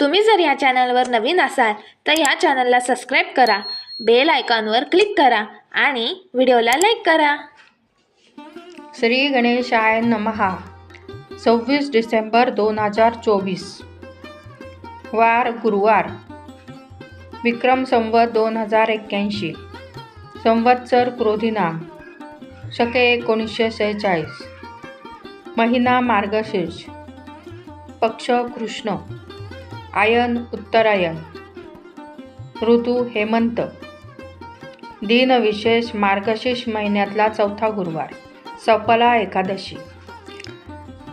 तुम्ही जर या चॅनलवर नवीन असाल तर या चॅनलला सबस्क्राईब करा बेल आयकॉनवर क्लिक करा आणि व्हिडिओला लाईक करा. श्री गणेशाय नमहा. सव्वीस डिसेंबर दोन हजार चोवीस. वार गुरुवार. विक्रम संवत दोन हजार एक्क्याऐंशी. संवत्सर क्रोधिनाम शके एकोणीसशे सेहेचाळीस. महिना मार्गशीर्ष. पक्ष कृष्ण. आयन उत्तरायण ऋतू हेमंत. दिन विशेष मार्गशीर्ष महिन्यातला चौथा गुरुवार सफला एकादशी.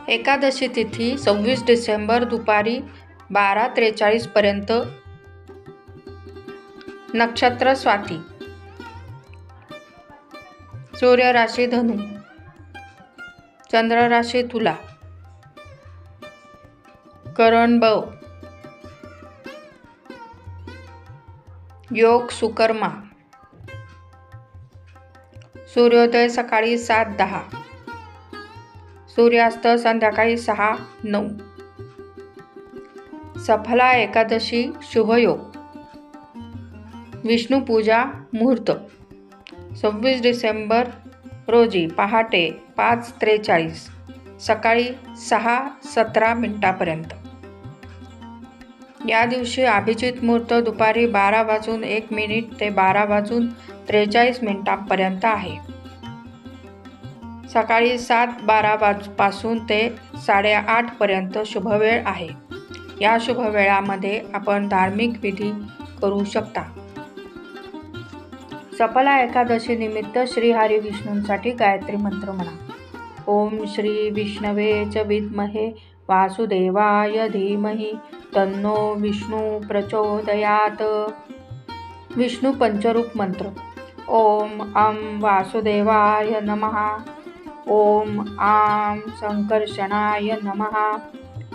एकादशी तिथी सव्वीस डिसेंबर दुपारी बारा त्रेचाळीसपर्यंत नक्षत्र स्वाती. सूर्य राशी धनु. चंद्र राशी तुला. करण बव योग सुकर्मा. सूर्योदय सकाळी सात दहा. सूर्यास्त संध्याकाळी सहा नऊ. सफला एकादशी शुभयोग विष्णुपूजा मुहूर्त. सव्वीस डिसेंबर रोजी पहाटे पाच त्रेचाळीस. सकाळी सहा सतरा मिनटापर्यंत. या दिवशी अभिजित मुहूर्त दुपारी बारा वाजून एक मिनिट ते बारा वाजून त्रेचाळीस मिनिटांपर्यंत आहे. सकाळी सात बारा वाजपासून ते साडेआठपर्यंत शुभवेळ आहे. या शुभवेळामध्ये आपण धार्मिक विधी करू शकता. सफला एकादशीनिमित्त श्रीहरी विष्णूंसाठी गायत्री मंत्र म्हणा. ओम श्री विष्णवे च विद्महे वासुदेवाय धीमहि तन्नो विष्णू प्रचोदयात। विष्णू पंचरूप मंत्र। ओम अं वासुदेवाय नमः। ओम आं संकर्षणाय नमः।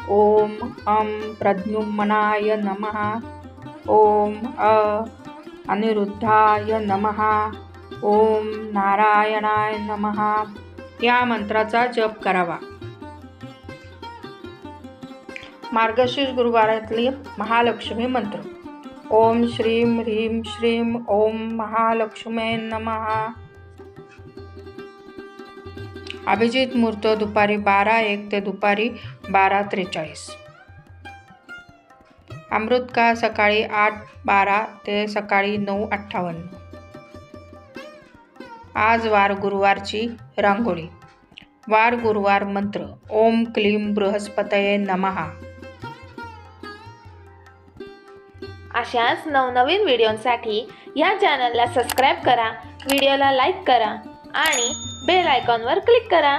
ओम अं प्रद्युम्नाय नमः। ओम अ अनिरुद्धाय नमः। ओम नारायणाय नमः। या मंत्राचा जप करावा। मार्गशीर्ष गुरुवारातली महालक्ष्मी मंत्र. ओम श्रीम ह्रीम श्रीम ओम महालक्ष्मी नमहा अभिजित मूर्त दुपारी बारा एक ते दुपारी बारा त्रेचाळीस. अमृतकाळ सकाळी आठ बारा ते सकाळी नऊ अठ्ठावन्न. आज वार गुरुवारची रांगोळी. वार गुरुवार मंत्र. ओम क्लीम बृहस्पतये नमहा अशाच नवनवीन व्हिडिओंसाठी या चॅनलला सबस्क्राईब करा व्हिडिओला लाईक करा आणि बेल आयकॉनवर क्लिक करा.